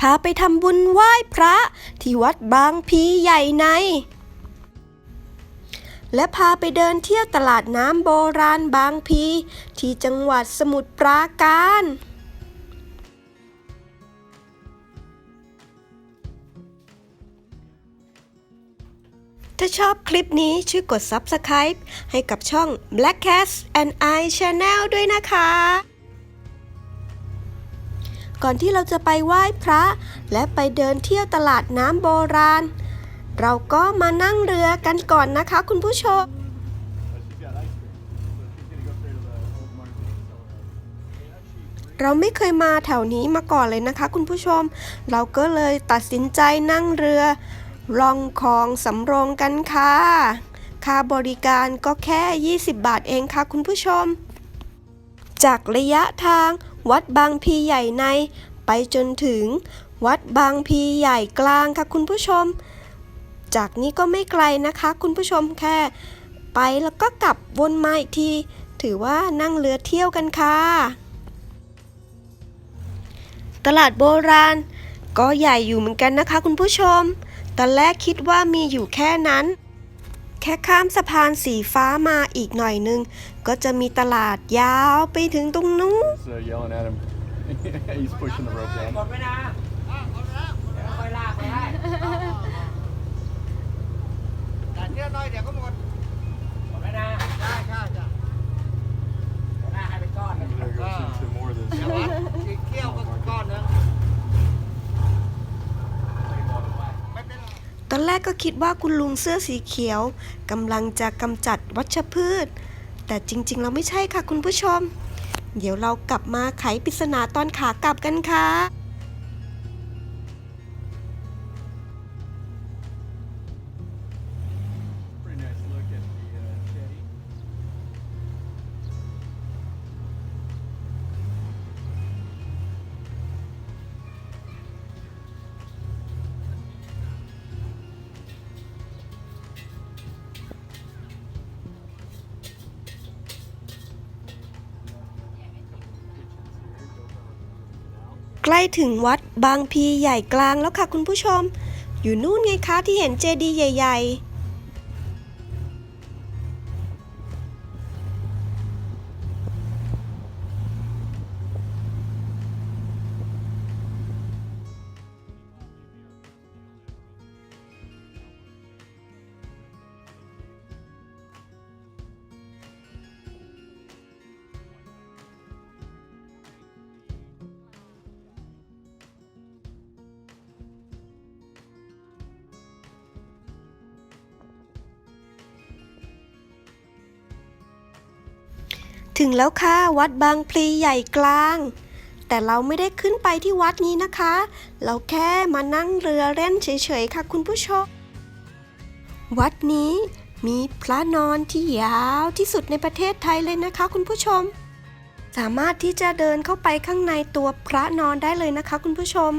พาไปทำบุญไหว้พระ ที่วัดบางพีใหญ่ใน และพาไปเดินเที่ยวตลาดน้ำโบราณบางพี ที่จังหวัดสมุทรปราการถ้าชอบคลิปนี้ช่วยกด Subscribe ให้กับช่อง Black Cat and I Channel ด้วยนะคะ ก่อนที่เราจะไปไหว้พระ และไปเดินเที่ยวตลาดน้ำโบราณ เราก็มานั่งเรือกันก่อนนะคะ คุณผู้ชม เราไม่เคยมาแถวนี้มาก่อนเลยนะคะ คุณผู้ชม เราก็เลยตัดสินใจนั่งเรือลองคลองสำโรงกันค่ะ ค่าบริการก็แค่ 20 บาทเองค่ะ คุณผู้ชม จากระยะทาง วัดบางพีใหญ่ใน ไปจนถึง วัดบางพีใหญ่กลางค่ะคุณผู้ชม จากนี้ก็ไม่ไกลนะคะ คุณผู้ชมแค่ ไปแล้วก็กลับวนมาอีกที ถือว่านั่งเรือเที่ยวกันค่ะ ตลาดโบราณ ก็ใหญ่อยู่เหมือนกันนะคะ คุณผู้ชม ตอนแรกคิดว่ามีอยู่แค่นั้นแค่ข้ามสะพานสีฟ้ามาอีกหน่อยนึงก็จะมีตลาดยาวไปถึงตรงนู้น So yelling at him. He's pushing the rope ห down. มดไว้นะเดี๋ยวค่อยลากไปให้แต่เที่ยวน้อยเดี๋ยวก็หมดหมดไว้นะใช่ใช่จ้ะเดี๋ยวลากให้เป็นก้อนเลย There goes into more of เดี๋ยว this. วัดอีกเที่ยวก็ก้อนนึงไม่เป็นไร ตอนแรกก็คิดว่าคุณลุงเสื้อสีเขียวกำลังจะกำจัดวัชพืช แต่จริงๆ เราไม่ใช่ค่ะคุณผู้ชม เดี๋ยวเรากลับมาไขปริศนาตอนขากลับกันค่ะ ล้ถึงวัดบางพีใหญ่กลางแล้วค่ะคุณผู้ชม อยู่นู่นไงคะที่เห็นเจดีย์ใหญ่ ๆ ถึงแล้วค่ะ วัดบางพลีใหญ่กลาง แต่เราไม่ได้ขึ้นไปที่วัดนี้นะคะ เราแค่มานั่งเรือเล่นเฉยๆค่ะคุณผู้ชม วัดนี้มีพระนอนที่ยาวที่สุดในประเทศไทยเลยนะคะ คุณผู้ชม สามารถที่จะเดินเข้าไปข้างในตัวพระนอนได้เลยนะคะ คุณผู้ชม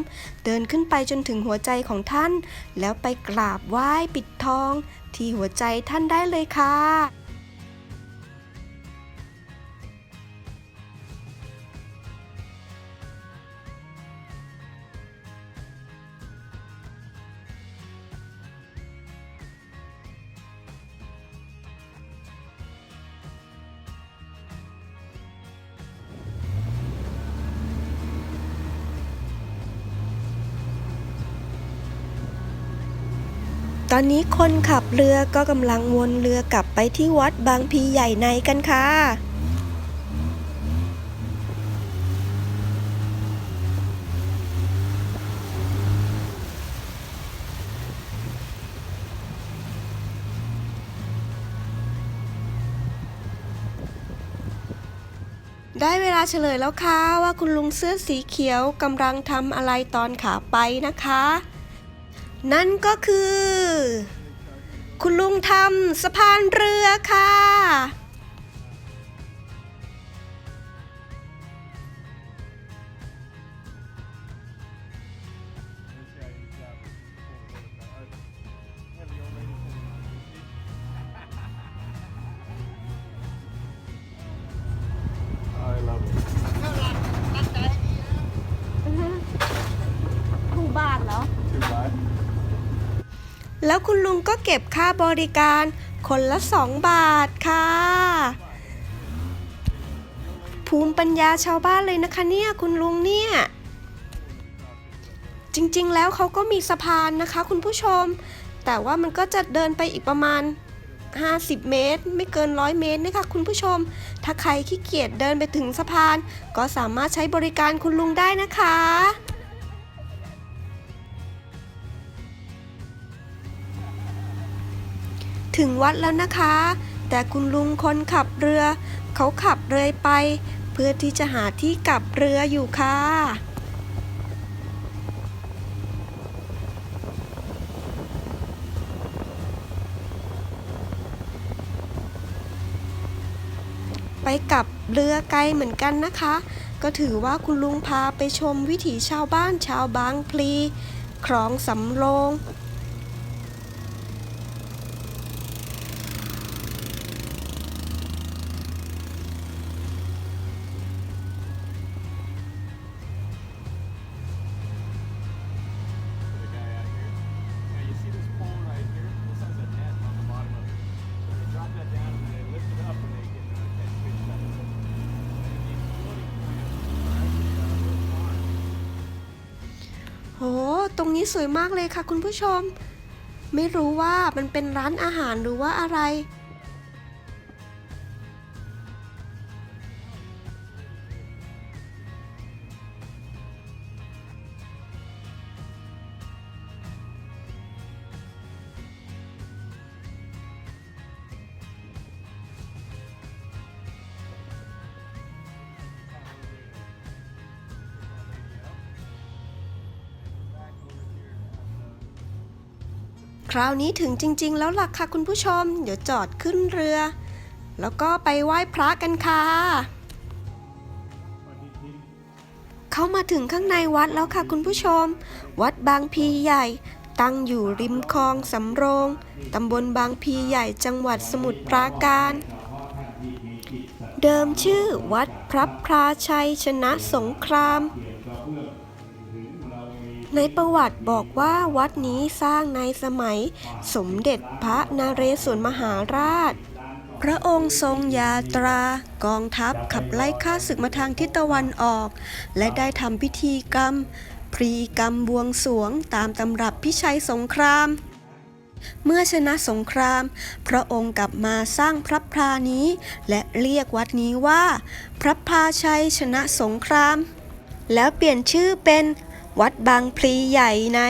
เดินขึ้นไปจนถึงหัวใจของท่าน แล้วไปกราบไหว้ปิดทอง ที่หัวใจท่านได้เลยค่ะ ตอนนี้คนขับเรือก็กำลังวนเรือกลับไปที่วัดบางพีใหญ่ในกันค่ะได้เวลาเฉลยแล้วค่ะว่าคุณลุงเสื้อสีเขียวกำลังทำอะไรตอนขาไปนะคะ นั่นก็คือ คุณลุงทำสะพานเรือค่ะ แล้วคุณลุงก็เก็บค่าบริการคนละ 2 บาทค่ะ ภูมิปัญญาชาวบ้านเลยนะคะเนี่ยคุณลุงเนี่ย จริงๆแล้วเขาก็มีสะพานนะคะ คุณผู้ชม แต่ว่ามันก็จะเดินไปอีกประมาณ 50 เมตร ไม่เกิน 100 เมตรนะคะคุณผู้ชม ถ้าใครขี้เกียจเดินไปถึงสะพาน ก็สามารถใช้บริการคุณลุงได้นะคะ ถึงวัดแล้วนะคะ แต่คุณลุงคนขับเรือ เขาขับเรือไป เพื่อที่จะหาที่กลับเรืออยู่ค่ะไปกลับเรือไกลเหมือนกันนะคะ ก็ถือว่าคุณลุงพาไปชมวิถีชาวบ้านชาวบางพลีคลองสำโรง นี้สวยมากเลยค่ะคุณผู้ชม ไม่รู้ว่ามันเป็นร้านอาหารหรือว่าอะไร คราวนี้ถึงจริง ๆ แล้วล่ะค่ะคุณผู้ชม เดี๋ยวจอดขึ้นเรือ แล้วก็ไปไหว้พระกันค่ะเข้ามาถึงข้างในวัดแล้วค่ะคุณผู้ชม วัดบางพีใหญ่ ตั้งอยู่ริมคลองสำโรง ตำบลบางพีใหญ่จังหวัดสมุทรปราการ เดิมชื่อวัดพระพราชัยชนะสงคราม ในประวัติบอกว่าวัดนี้สร้างในสมัยสมเด็จพระนเรศวรมหาราช พระองค์ทรงยาตรากองทัพขับไล่ข้าศึกมาทางทิศตะวันออก และได้ทำพิธีกรรม พรีกรรมบวงสวงตามตำรับพิชัยสงคราม เมื่อชนะสงคราม พระองค์กลับมาสร้างพระพลานี้ และเรียกวัดนี้ว่า พระพาชัยชนะสงคราม แล้วเปลี่ยนชื่อเป็น วัดบางพลีใหญ่ใน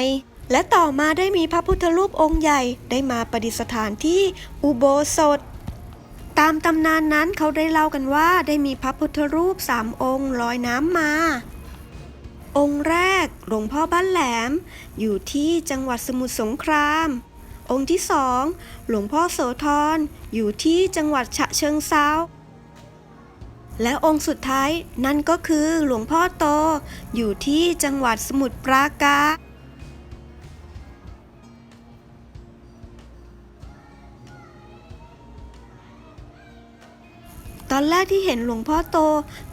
และต่อมาได้มีพระพุทธรูปองค์ใหญ่ได้มาประดิษฐานที่อุโบสถ ตามตำนานนั้นเขาได้เล่ากันว่าได้มีพระพุทธรูปสามองค์ลอยน้ำมา องค์แรกหลวงพ่อบ้านแหลม อยู่ที่จังหวัดสมุทรสงคราม องค์ที่สองหลวงพ่อโสธรอยู่ที่จังหวัดฉะเชิงเซา และองค์สุดท้ายนั่นก็คือหลวงพ่อโต อยู่ที่จังหวัดสมุทรปราการตอนแรกที่เห็นหลวงพ่อโต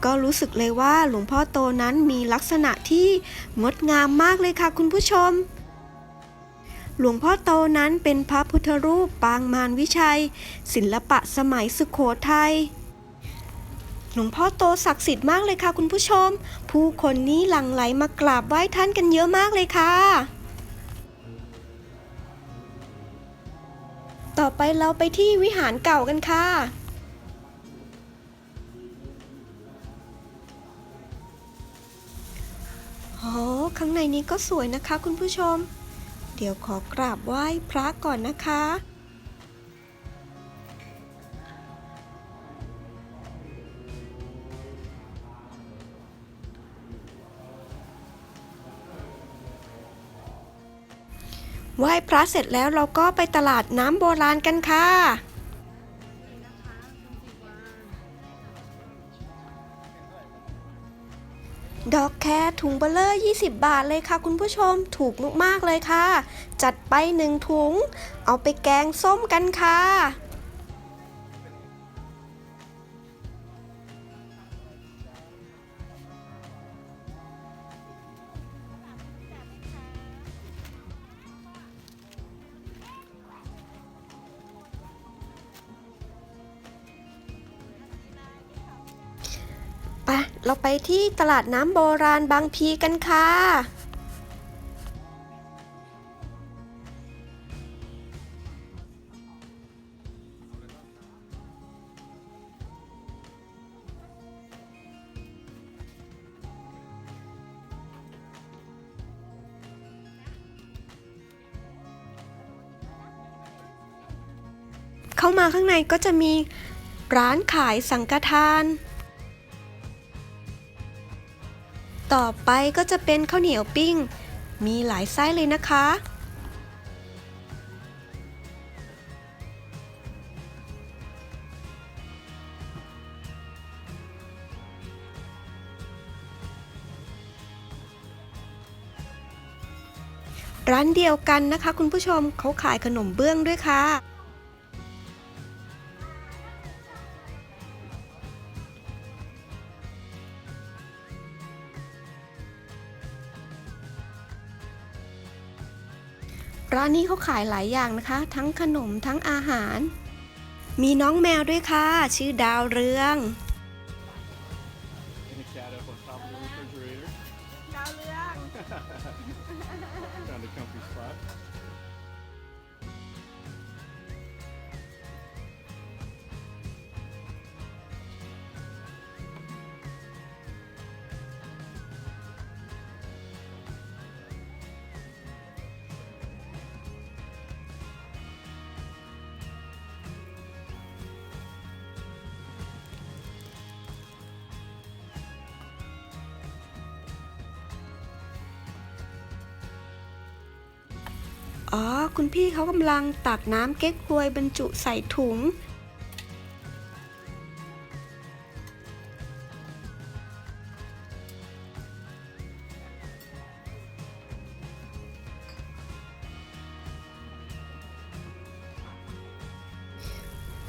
ก็รู้สึกเลยว่าหลวงพ่อโตนั้นมีลักษณะที่งดงามมากเลยค่ะคุณผู้ชม หลวงพ่อโตนั้นเป็นพระพุทธรูปปางมารวิชัย ศิลปะสมัยสุโขทัย ลวงพ่อโตศักดิ์สิทธิ์มากเลยค่ะคุณผู้ชม ผู้คนนี้หลั่งไหลมากราบไหว้ท่านกันเยอะมากเลยค่ะ ต่อไปเราไปที่วิหารเก่ากันค่ะโอ้ข้างในนี้ก็สวยนะคะคุณผู้ชม เดี๋ยวขอกราบไหว้พระก่อนนะคะ ไหว้พระเสร็จแล้วเราก็ไปตลาดน้ำโบราณกันค่ะ ดอกแครถุงเบลเลอร์ 20 บาทเลยค่ะคุณผู้ชมถูกมากๆเลยค่ะ จัดไปหนึ่งถุง เอาไปแกงส้มกันค่ะ เราไปที่ตลาดน้ำโบราณบางพีกันค่ะ เข้ามาข้างในก็จะมีร้านขายสังฆทาน ต่อไปก็จะเป็นข้าวเหนียวปิ้ง มีหลายไส้เลยนะคะ ร้านเดียวกันนะคะ คุณผู้ชมเขาขายขนมเบื้องด้วยค่ะ ร้านนี้เขาขายหลายอย่างนะคะ ทั้งขนมทั้งอาหาร มีน้องแมวด้วยค่ะ ชื่อดาวเรือง อ๋อ คุณพี่เขากำลังตักน้ำเก๊กฮวยบรรจุใส่ถุง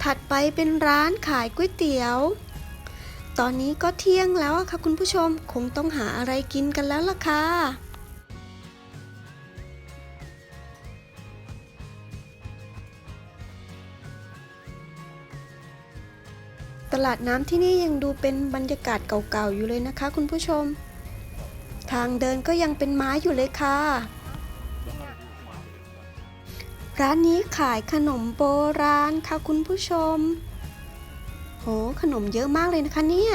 ถัดไปเป็นร้านขายก๋วยเตี๋ยว ตอนนี้ก็เที่ยงแล้วค่ะคุณผู้ชม คงต้องหาอะไรกินกันแล้วล่ะค่ะ ตลาดน้ำที่นี่ยังดูเป็นบรรยากาศเก่าๆอยู่เลยนะคะ คุณผู้ชม ทางเดินก็ยังเป็นไม้อยู่เลยค่ะ ร้านนี้ขายขนมโบราณค่ะคุณผู้ชม โห ขนมเยอะมากเลยนะคะเนี่ย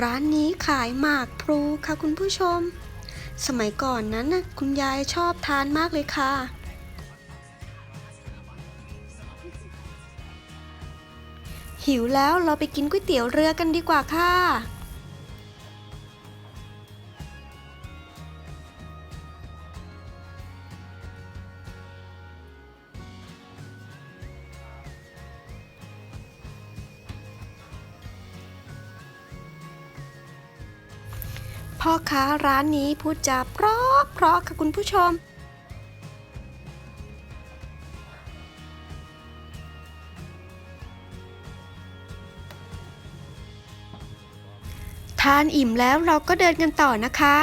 ร้านนี้ขายหมากพลูค่ะคุณผู้ชม สมัยก่อนนั้นนะคุณยายชอบทานมากเลยค่ะ หิวแล้วเราไปกินก๋วยเตี๋ยวเรือกันดีกว่าค่ะ พ่อค้าร้านนี้พูดจาเพราะเพราะค่ะคุณผู้ชม ทานอิ่มแล้วเราก็เดินกันต่อนะคะ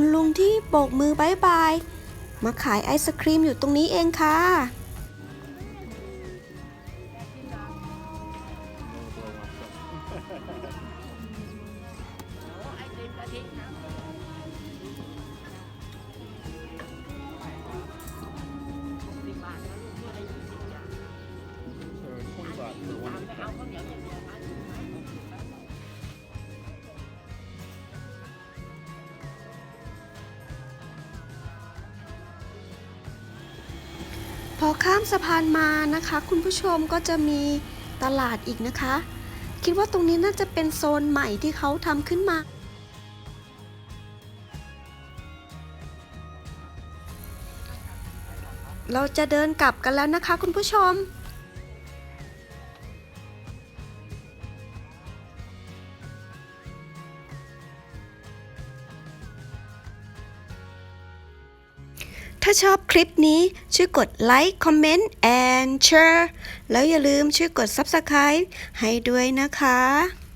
คุณลุงที่โบกมือบายบาย มาขายไอศครีมอยู่ตรงนี้เองค่ะ อข้ามสะพานมานะคะ คุณผู้ชมก็จะมีตลาดอีกนะคะ คิดว่าตรงนี้น่าจะเป็นโซนใหม่ที่เขาทำขึ้นมา เราจะเดินกลับกันแล้วนะคะ คุณผู้ชม ถ้าชอบคลิปนี้ช่วยกดไลค์คอมเมนต์ and share แล้วอย่าลืมช่วยกด Subscribe ให้ด้วยนะคะ